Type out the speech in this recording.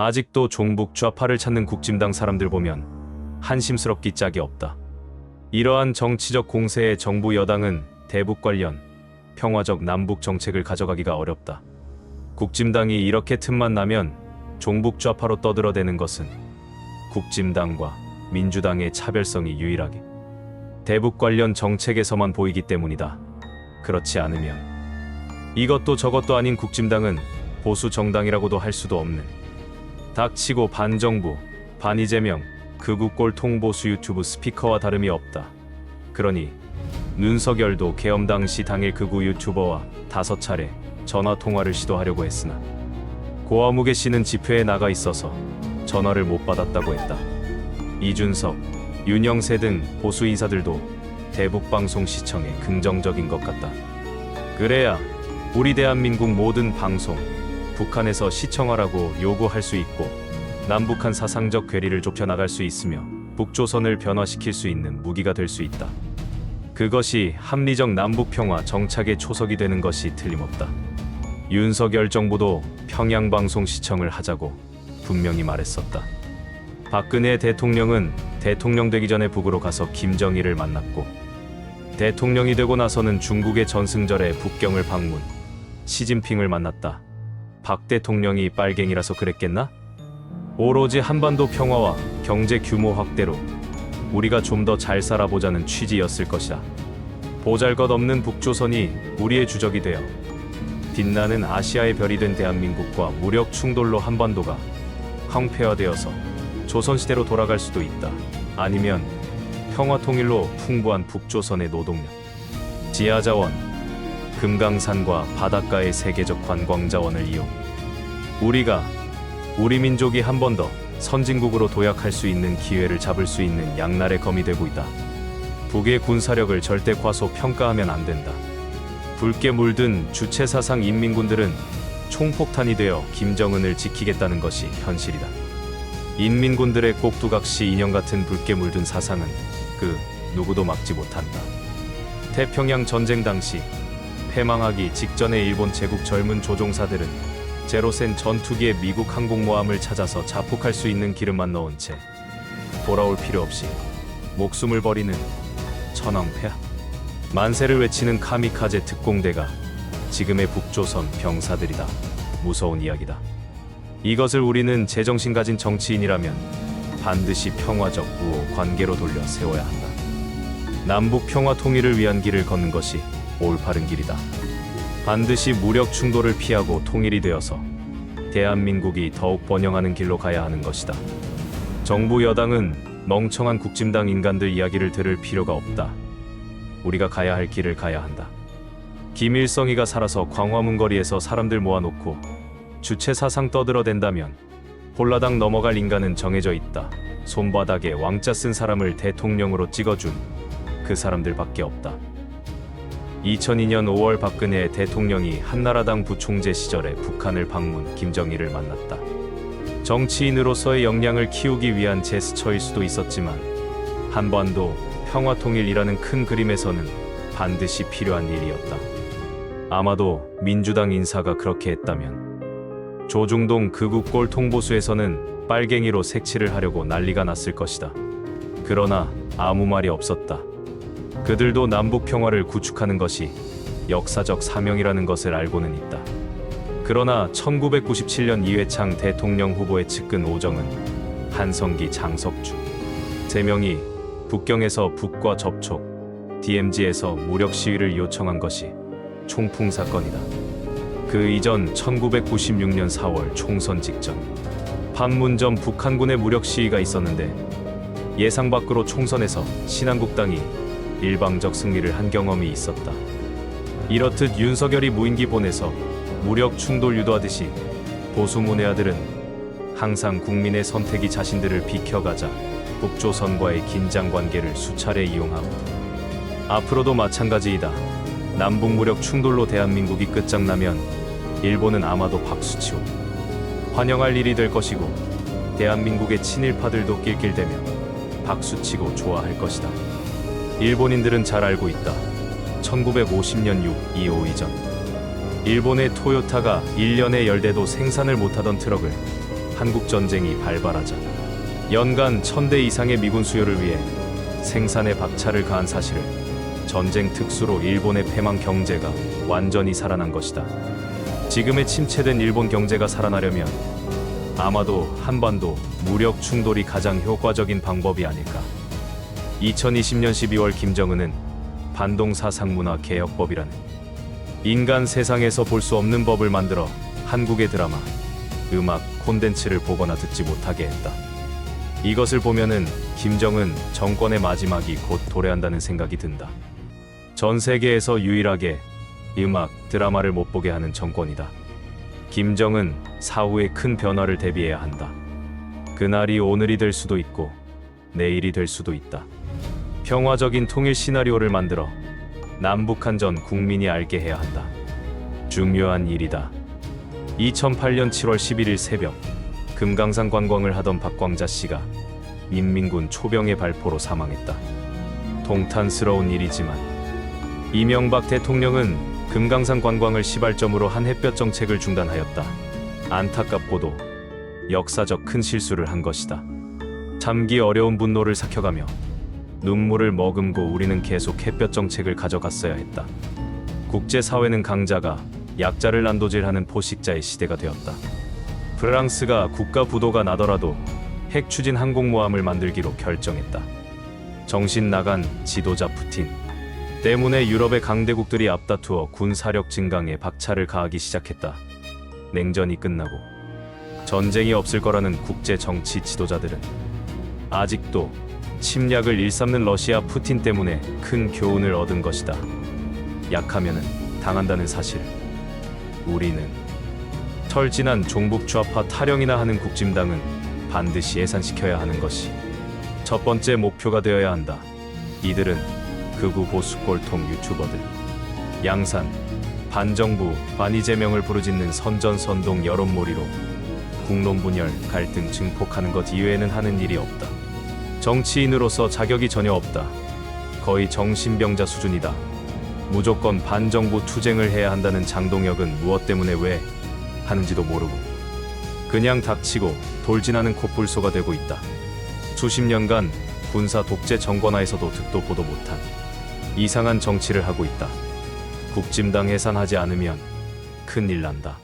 아직도 종북 좌파를 찾는 국진당 사람들 보면 한심스럽기 짝이 없다. 이러한 정치적 공세에 정부 여당은 대북 관련 평화적 남북 정책을 가져가기가 어렵다. 국진당이 이렇게 틈만 나면 종북 좌파로 떠들어대는 것은 국진당과 민주당의 차별성이 유일하게 대북 관련 정책에서만 보이기 때문이다. 그렇지 않으면 이것도 저것도 아닌 국진당은 보수 정당이라고도 할 수도 없는 닥치고 반정부, 반이재명, 극우꼴 통보수 유튜브 스피커와 다름이 없다. 그러니 윤석열도 계엄 당시 당일 극우 유튜버와 다섯 차례 전화 통화를 시도하려고 했으나 고아무개 씨는 집회에 나가 있어서 전화를 못 받았다고 했다. 이준석, 윤영세 등 보수 인사들도 대북 방송 시청에 긍정적인 것 같다. 그래야 우리 대한민국 모든 방송 북한에서 시청하라고 요구할 수 있고 남북한 사상적 괴리를 좁혀 나갈 수 있으며 북조선을 변화시킬 수 있는 무기가 될 수 있다. 그것이 합리적 남북 평화 정착의 초석이 되는 것이 틀림없다. 윤석열 정부도 평양 방송 시청을 하자고 분명히 말했었다. 박근혜 대통령은 대통령 되기 전에 북으로 가서 김정일을 만났고 대통령이 되고 나서는 중국의 전승절에 북경을 방문, 시진핑을 만났다. 박 대통령이 빨갱이라서 그랬겠나? 오로지 한반도 평화와 경제 규모 확대로 우리가 좀 더 잘 살아보자는 취지였을 것이다. 보잘것 없는 북조선이 우리의 주적이 되어 빛나는 아시아의 별이 된 대한민국과 무력 충돌로 한반도가 황폐화되어서 조선시대로 돌아갈 수도 있다. 아니면 평화 통일로 풍부한 북조선의 노동력, 지하자원, 금강산과 바닷가의 세계적 관광 자원을 이용 우리가 우리 민족이 한 번 더 선진국으로 도약할 수 있는 기회를 잡을 수 있는 양날의 검이 되고 있다. 북의 군사력을 절대 과소 평가하면 안 된다. 붉게 물든 주체 사상 인민군들은 총폭탄이 되어 김정은을 지키겠다는 것이 현실이다. 인민군들의 꼭두각시 인형 같은 붉게 물든 사상은 그 누구도 막지 못한다. 태평양 전쟁 당시 패망하기 직전의 일본 제국 젊은 조종사들은 제로센 전투기의 미국 항공모함을 찾아서 자폭할 수 있는 기름만 넣은 채 돌아올 필요 없이 목숨을 버리는 천황폐하 만세를 외치는 카미카제 특공대가 지금의 북조선 병사들이다. 무서운 이야기다. 이것을 우리는 제정신 가진 정치인이라면 반드시 평화적 우호 관계로 돌려 세워야 한다. 남북 평화 통일을 위한 길을 걷는 것이 올바른 길이다. 반드시 무력 충돌을 피하고 통일이 되어서 대한민국이 더욱 번영하는 길로 가야 하는 것이다. 정부 여당은 멍청한 국진당 인간들 이야기를 들을 필요가 없다. 우리가 가야 할 길을 가야 한다. 김일성이가 살아서 광화문 거리에서 사람들 모아놓고 주체 사상 떠들어댄다면 홀라당 넘어갈 인간은 정해져 있다. 손바닥에 왕자 쓴 사람을 대통령으로 찍어준 그 사람들밖에 없다. 2002년 5월 박근혜 대통령이 한나라당 부총재 시절에 북한을 방문 김정일을 만났다. 정치인으로서의 역량을 키우기 위한 제스처일 수도 있었지만 한반도 평화 통일이라는 큰 그림에서는 반드시 필요한 일이었다. 아마도 민주당 인사가 그렇게 했다면 조중동 극우골 통보수에서는 빨갱이로 색칠을 하려고 난리가 났을 것이다. 그러나 아무 말이 없었다. 그들도 남북 평화를 구축하는 것이 역사적 사명이라는 것을 알고는 있다. 그러나 1997년 이회창 대통령 후보의 측근 오정은, 한성기 장석주, 세 명이 북경에서 북과 접촉, DMZ에서 무력 시위를 요청한 것이 총풍 사건이다. 그 이전 1996년 4월 총선 직전 판문점 북한군의 무력 시위가 있었는데 예상 밖으로 총선에서 신한국당이 일방적 승리를 한 경험이 있었다. 이렇듯 윤석열이 무인기 보내서 무력 충돌 유도하듯이 보수 문외아들은 항상 국민의 선택이 자신들을 비켜가자 북조선과의 긴장 관계를 수차례 이용하고 앞으로도 마찬가지이다. 남북 무력 충돌로 대한민국이 끝장나면 일본은 아마도 박수치고 환영할 일이 될 것이고 대한민국의 친일파들도 낄낄대며 박수치고 좋아할 것이다. 일본인들은 잘 알고 있다. 1950년 6, 2호 이전 일본의 토요타가 1년에 열대도 생산을 못하던 트럭을 한국 전쟁이 발발하자 연간 천대 이상의 미군 수요를 위해 생산에 박차를 가한 사실을 전쟁 특수로 일본의 패망 경제가 완전히 살아난 것이다. 지금의 침체된 일본 경제가 살아나려면 아마도 한반도 무력 충돌이 가장 효과적인 방법이 아닐까. 2020년 12월 김정은은 반동 사상 문화 개혁법이라는 인간 세상에서 볼 수 없는 법을 만들어 한국의 드라마, 음악, 콘텐츠를 보거나 듣지 못하게 했다. 이것을 보면은 김정은 정권의 마지막이 곧 도래한다는 생각이 든다. 전 세계에서 유일하게 음악, 드라마를 못 보게 하는 정권이다. 김정은 사후의 큰 변화를 대비해야 한다. 그날이 오늘이 될 수도 있고 내일이 될 수도 있다. 평화적인 통일 시나리오를 만들어 남북한 전 국민이 알게 해야 한다. 중요한 일이다. 2008년 7월 11일 새벽 금강산 관광을 하던 박광자 씨가 인민군 초병의 발포로 사망했다. 통탄스러운 일이지만 이명박 대통령은 금강산 관광을 시발점으로 한 햇볕 정책을 중단하였다. 안타깝고도 역사적 큰 실수를 한 것이다. 참기 어려운 분노를 삭혀가며 눈물을 머금고 우리는 계속 햇볕 정책을 가져갔어야 했다. 국제사회는 강자가 약자를 난도질하는 포식자의 시대가 되었다. 프랑스가 국가 부도가 나더라도 핵 추진 항공모함을 만들기로 결정했다. 정신 나간 지도자 푸틴 때문에 유럽의 강대국들이 앞다투어 군 사력 증강에 박차를 가하기 시작했다. 냉전이 끝나고 전쟁이 없을 거라는 국제 정치 지도자들은 아직도 침략을 일삼는 러시아 푸틴 때문에 큰 교훈을 얻은 것이다. 약하면은 당한다는 사실. 우리는 철진한 종북 좌파 타령이나 하는 국짐당은 반드시 예산시켜야 하는 것이 첫 번째 목표가 되어야 한다. 이들은 극우 보수 꼴통 유튜버들, 양산, 반정부, 반이재명을 부르짖는 선전선동 여론몰이로 국론 분열, 갈등 증폭하는 것 이외에는 하는 일이 없다. 정치인으로서 자격이 전혀 없다. 거의 정신병자 수준이다. 무조건 반정부 투쟁을 해야 한다는 장동혁은 무엇 때문에 왜 하는지도 모르고 그냥 닥치고 돌진하는 코뿔소가 되고 있다. 수십 년간 군사 독재 정권하에서도 듣도 보도 못한 이상한 정치를 하고 있다. 국짐당 해산하지 않으면 큰일 난다.